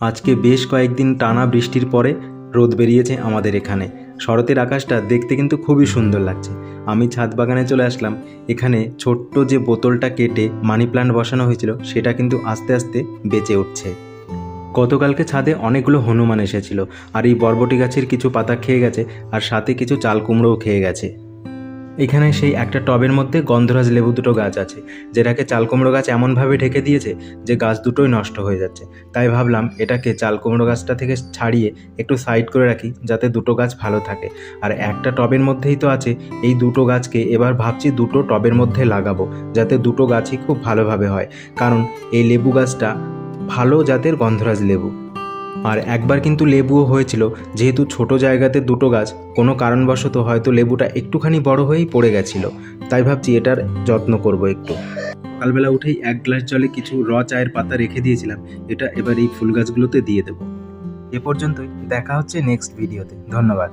আজকে বেশ কয়েকদিন টানা বৃষ্টির পরে রোদ বেরিয়েছে আমাদের এখানে। শরতের আকাশটা দেখতে কিন্তু খুবই সুন্দর লাগছে। আমি ছাদ বাগানে চলে আসলাম। এখানে ছোট্ট যে বোতলটা কেটে মানি প্লান্ট বসানো হয়েছিল, সেটা কিন্তু আস্তে আস্তে বেঁচে উঠছে। গতকালকে ছাদে অনেকগুলো হনুমান এসেছিল, আর এই বরবটি গাছের কিছু পাতা খেয়ে গেছে, আর সাথে কিছু চাল কুমড়োও খেয়ে গেছে। এখানে সেই একটা টবের মধ্যে গন্ধরাজ লেবু দুটো গাছ আছে, যেটাকে চাল কুমড়ো গাছ এমনভাবে ঢেকে দিয়েছে যে গাছ দুটোই নষ্ট হয়ে যাচ্ছে। তাই ভাবলাম এটাকে চাল কুমড়ো গাছটা থেকে ছাড়িয়ে একটু সাইড করে রাখি, যাতে দুটো গাছ ভালো থাকে। আর একটা টবের মধ্যেই তো আছে, এই দুটো গাছকে এবার ভাবছি দুটো টবের মধ্যে লাগাবো, যাতে দুটো গাছই খুব ভালোভাবে হয়। কারণ এই লেবু গাছটা ভালো জাতের গন্ধরাজ লেবু। আর একবার কিন্তু লেবুও হয়েছিল, যেহেতু ছোট জায়গাতে দুটো গাছ, কোনো কারণবশত হয়তো লেবুটা একটুখানি বড় হয়েই পড়ে গেছিল। তাই ভাবছি এটার যত্ন করব একটু। সকালবেলা উঠেই এক গ্লাস জলে কিছু র চায়ের পাতা রেখে দিয়েছিলাম, এটা এবার এই ফুল গাছগুলোতে দিয়ে দেবো। এ পর্যন্তই, দেখা হচ্ছে নেক্সট ভিডিওতে ধন্যবাদ।